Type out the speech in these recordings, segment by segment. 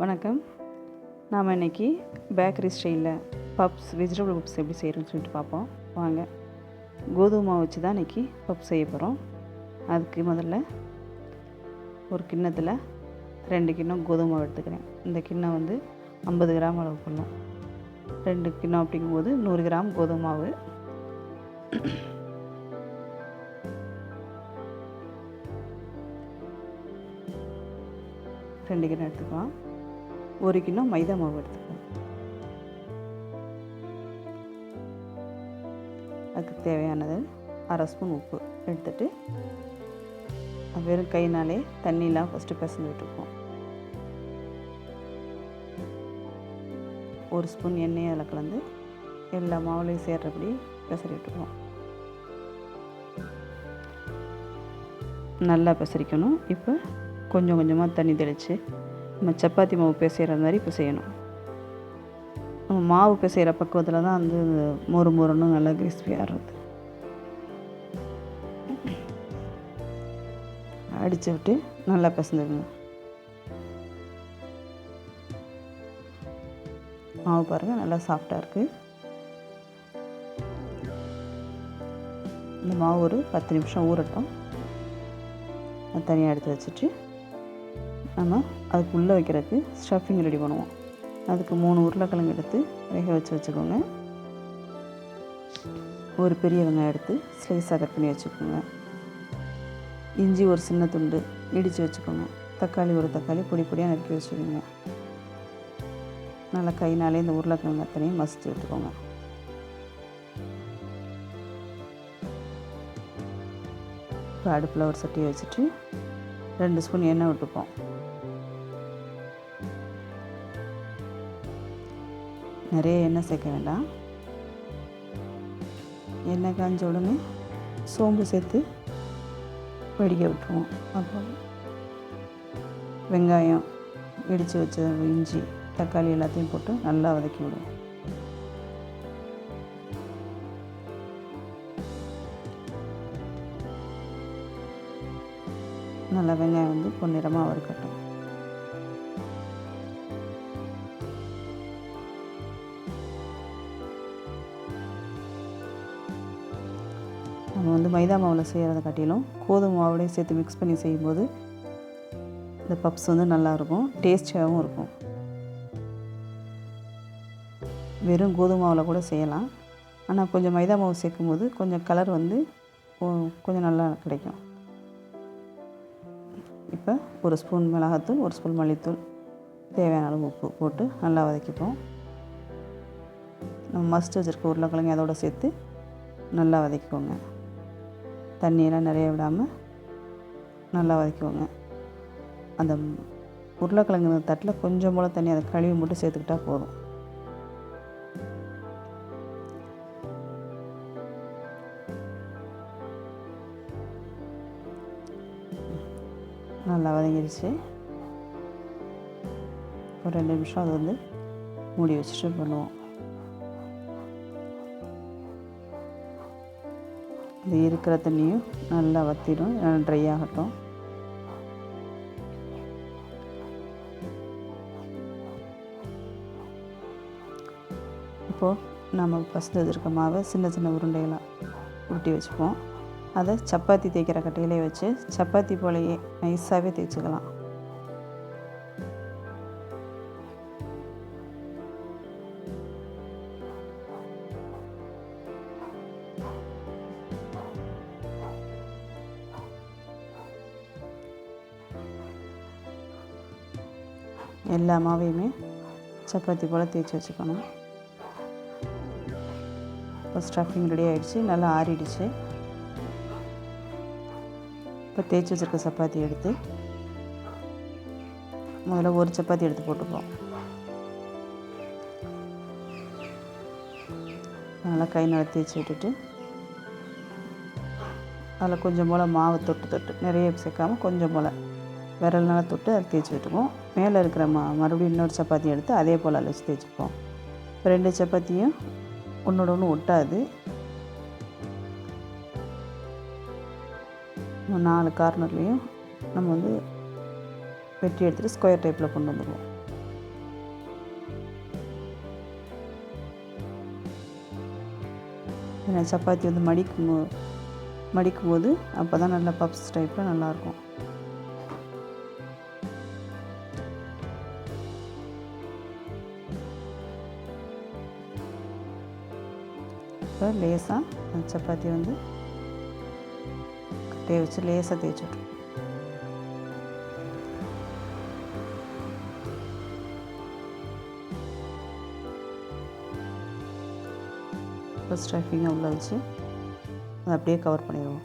வணக்கம். நாம் இன்னைக்கு பேக்கரி ஸ்டைலில் பப்ஸ் வெஜிடபிள் பப்ஸ் எப்படி செய்கிறோன்னு சொல்லிட்டு பார்ப்போம். வாங்க. கோதுமை மாவு வச்சு தான் இன்றைக்கி பப் செய்ய போகிறோம் அதுக்கு முதல்ல ஒரு கிண்ணத்தில் ரெண்டு கிண்ணம் கோதுமை மாவு எடுத்துக்கிறேன். இந்த கிண்ணம் வந்து ஐம்பது கிராம் அளவு கொள்ளும் ரெண்டு கிண்ணம் அப்படிங்கும்போது நூறு கிராம் கோதுமை மாவு. ரெண்டு கிண்ணம் எடுத்துக்கலாம். ஒரு கிலோ மைதா மாவு எடுத்துக்கணும் அதுக்கு தேவையானது அரை ஸ்பூன் உப்பு எடுத்துட்டு வெறும் கைனாலே தண்ணியெலாம் ஃபஸ்ட்டு பிசைஞ்சு விட்டுருப்போம் ஒரு ஸ்பூன் எண்ணெயை அதில் கலந்து எல்லா மாவுலையும் சேர்றபடி பெசரி விட்டுருவோம் நல்லா பெசரிக்கணும் இப்போ கொஞ்சம் கொஞ்சமாக தண்ணி தெளித்து நம்ம சப்பாத்தி மாவு பிசைகிற மாதிரி பிசையணும். நம்ம மாவு பிசைகிற பக்குவத்தில் தான் வந்து மொறு மொறுன்னு நல்லா கிறிஸ்பியாக இருக்குது அடித்து விட்டு நல்லா பிசைஞ்சுக்கணும் மாவு பாருங்கள் நல்லா சாஃப்டாக இருக்குது இந்த மாவு ஒரு பத்து நிமிஷம் ஊறட்டும். தனியாக எடுத்து வச்சுட்டு நம்ம அதுக்கு உள்ளே வைக்கிறதுக்கு ஸ்டஃபிங் ரெடி பண்ணுவோம். அதுக்கு மூணு உருளைக்கிழங்கு எடுத்து வேக வச்சு வச்சுக்கோங்க. ஒரு பெரிய வெங்காயம் எடுத்து ஸ்லைஸாக கட் பண்ணி வச்சுக்கோங்க. இஞ்சி ஒரு சின்ன துண்டு இடித்து வச்சுக்கோங்க. தக்காளி ஒரு தக்காளி பொடி பொடியாக நறுக்கி வச்சுக்கோங்க. நல்லா கைனாலே இந்த உருளைக்கிழங்கு அத்தனையும் மசித்து விட்டுக்கோங்க இப்போ அடுப்பில் ஒரு சட்டியை வச்சுட்டு ரெண்டு ஸ்பூன் எண்ணெய் விட்டுப்போம். நிறைய எண்ணெய் சேர்க்க வேண்டாம். எண்ணெய் காஞ்ச உடனே சோம்பு சேர்த்து வெடிக்க விட்டுருவோம். அப்புறம் வெங்காயம் இடித்து வச்ச இஞ்சி தக்காளி எல்லாத்தையும் போட்டு நல்லா வதக்கி விடுவோம். நல்லா வெங்காயம் வந்து பொன்னிறமாக வறுக்கட்டும். வந்து மைதா மாவில் செய்கிறத காட்டிலும் கோதுமை மாவுலேயே சேர்த்து மிக்ஸ் பண்ணி செய்யும்போது இந்த பப்ஸ் வந்து நல்லாயிருக்கும் டேஸ்டியாகவும் இருக்கும். வெறும் கோதுமை மாவில் கூட செய்யலாம். ஆனால் கொஞ்சம் மைதா மாவு சேர்க்கும்போது கொஞ்சம் கலர் வந்து கொஞ்சம் நல்லா கிடைக்கும். இப்போ ஒரு ஸ்பூன் மிளகாத்தூள் ஒரு ஸ்பூன் மல்லித்தூள் தேவையான அளவு உப்பு போட்டு நல்லா வதக்கிப்போம். நம்ம மஸ்ட் வச்சுருக்க உருளைக்கிழங்கு அதோட சேர்த்து நல்லா வதக்கிக்கோங்க. தண்ணியெல்லாம் நிறைய விடாமல் நல்லா வதக்கிக்கோங்க. அந்த உருளைக்கிழங்கு தட்டில் கொஞ்சம் போல் தண்ணி அதை கழுவி மட்டும் சேர்த்துக்கிட்டா போதும். நல்லா வதங்கிடுச்சு ஒரு ரெண்டு நிமிஷம் அது வந்து மூடி வச்சுட்டு பண்ணுவோம். இது இருக்கிற தண்ணியும் நல்லா வத்திடும் ட்ரை ஆகட்டும். இப்போது நம்ம ஃபஸ்ட்டு வச்சுருக்க மாவை சின்ன சின்ன உருண்டைகளாக உருட்டி வச்சுப்போம் அதை சப்பாத்தி தேய்க்கிற கட்டையிலே வச்சு சப்பாத்தி போலையே நைஸாகவே தேய்ச்சிக்கலாம். எல்லா மாவையுமே சப்பாத்தி போல் தேய்ச்சி வச்சுக்கணும். இப்போ ஸ்டஃபிங் ரெடி ஆகிடுச்சு நல்லா ஆறிடுச்சு. இப்போ தேய்ச்சி வச்சுருக்க சப்பாத்தி எடுத்து முதல்ல ஒரு சப்பாத்தி எடுத்து போட்டுப்போம். நல்லா கை நல்லா தேய்ச்சி விட்டுட்டு அதில் கொஞ்சம் போல் மாவு தொட்டு தொட்டு நிறைய சேர்க்காமல் கொஞ்சம் போல் விரல்னால் தொட்டு அதை தேய்ச்சி விட்டுப்போம் மேலே இருக்கிற ம மறுபடியும் இன்னொரு சப்பாத்தி எடுத்து அதே போல் அழைச்சி தேய்ச்சிப்போம். இப்போ ரெண்டு சப்பாத்தியும் ஒன்றோட ஒன்று ஒட்டாது. நாலு கார்னர்லேயும் நம்ம வந்து வெட்டி எடுத்துகிட்டு ஸ்கொயர் டைப்பில் கொண்டு வந்துடுவோம். சப்பாத்தி வந்து மடிக்கும் மடிக்கும் போது அப்போ தான் நல்லா பப்ஸ் டைப்பில் நல்லாயிருக்கும். இப்போ லேசாக சப்பாத்தி வந்து கட்டையை வச்சு லேசாக தேய்ச்சி விட்ருவோம் இப்போ ஸ்டஃபிங்கை உள்ள வச்சு அதை அப்படியே கவர் பண்ணிடுவோம்.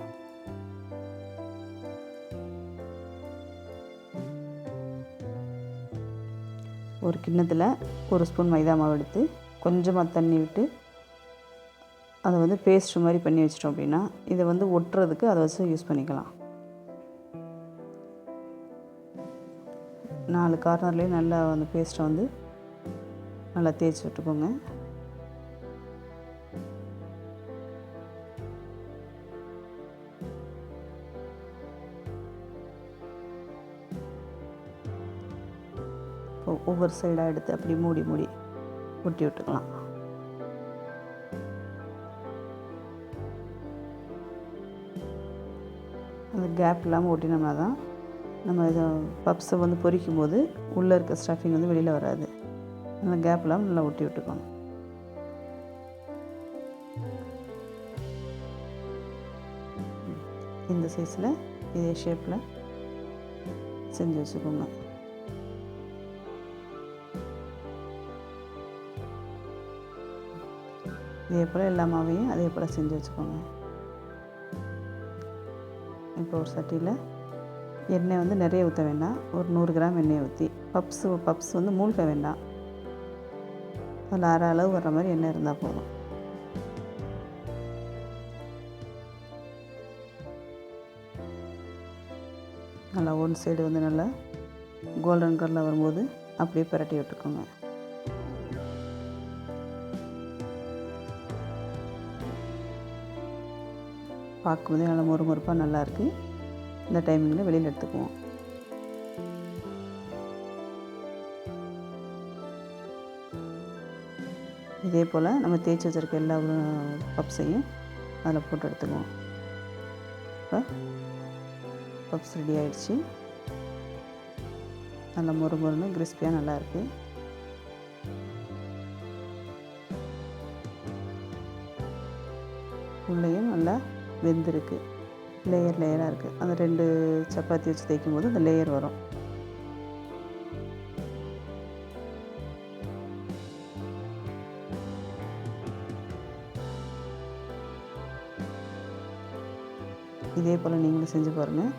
ஒரு கிண்ணத்தில் ஒரு ஸ்பூன் மைதா மாவு எடுத்து கொஞ்சமாக தண்ணி விட்டு அதை வந்து பேஸ்ட் மாதிரி பண்ணி வச்சிட்டோம் அப்படின்னா இதை வந்து ஒட்டுறதுக்கு அதை வச்சு யூஸ் பண்ணிக்கலாம். நாலு கார்னர்லேயும் நல்லா அந்த பேஸ்ட்டை வந்து நல்லா தேய்ச்சி விட்டுக்கோங்க. ஒவ்வொரு சைடாக எடுத்து அப்படி மூடி மூடி ஒட்டி விட்டுக்கலாம். அந்த கேப் இல்லாமல் ஒட்டினோம்னா தான் நம்ம இதை பப்ஸை வந்து பொரிக்கும் போது உள்ளே இருக்க ஸ்டஃபிங் வந்து வெளியில் வராது. அந்த கேப் இல்லாமல் நல்லா ஒட்டி விட்டுக்கணும் இந்த சைஸில் இதே ஷேப்பில் செஞ்சு வச்சுக்கோங்க. இதே போல் எல்லா மாவையும் அதே போல் செஞ்சு வச்சுக்கோங்க. இப்போ ஒரு சட்டியில் எண்ணெய் வந்து நிறைய ஊற்ற வேண்டாம். ஒரு நூறு கிராம் எண்ணெயை ஊற்றி பப்ஸ் பப்ஸ் வந்து மூழ்க வேண்டாம். அதில் அரை அளவு வர்ற மாதிரி எண்ணெய் இருந்தால் போதும். நல்லா ஒன் சைடு வந்து நல்லா கோல்டன் கலரில் வரும்போது அப்படியே பிரட்டி விட்டுக்கோங்க. பார்க்கும்போதே நல்லா மொறு மொறுப்பாக நல்லாயிருக்கு. இந்த டைமிங்கில் வெளியில் எடுத்துக்குவோம். இதே போல் நம்ம தேய்ச்சி வச்சுருக்க எல்லா பப்ஸையும் அதில் போட்டு எடுத்துக்குவோம். இப்போ பப்ஸ் ரெடி ஆகிடுச்சு நல்லா மொறு மொறுன்னு கிறிஸ்பியாக நல்லாயிருக்கு. உள்ளேயும் நல்லா வெந்திருக்கு. லேயர் லேயராக இருக்குது அந்த ரெண்டு சப்பாத்தி வச்சு தேய்க்கும் போது அந்த லேயர் வரும். இதே போல் நீங்களும் செஞ்சு பாருங்கள்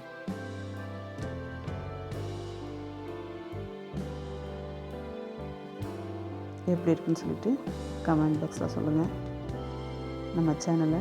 எப்படி இருக்குன்னு சொல்லிட்டு கமெண்ட் பாக்ஸில் சொல்லுங்கள் நம்ம சேனலை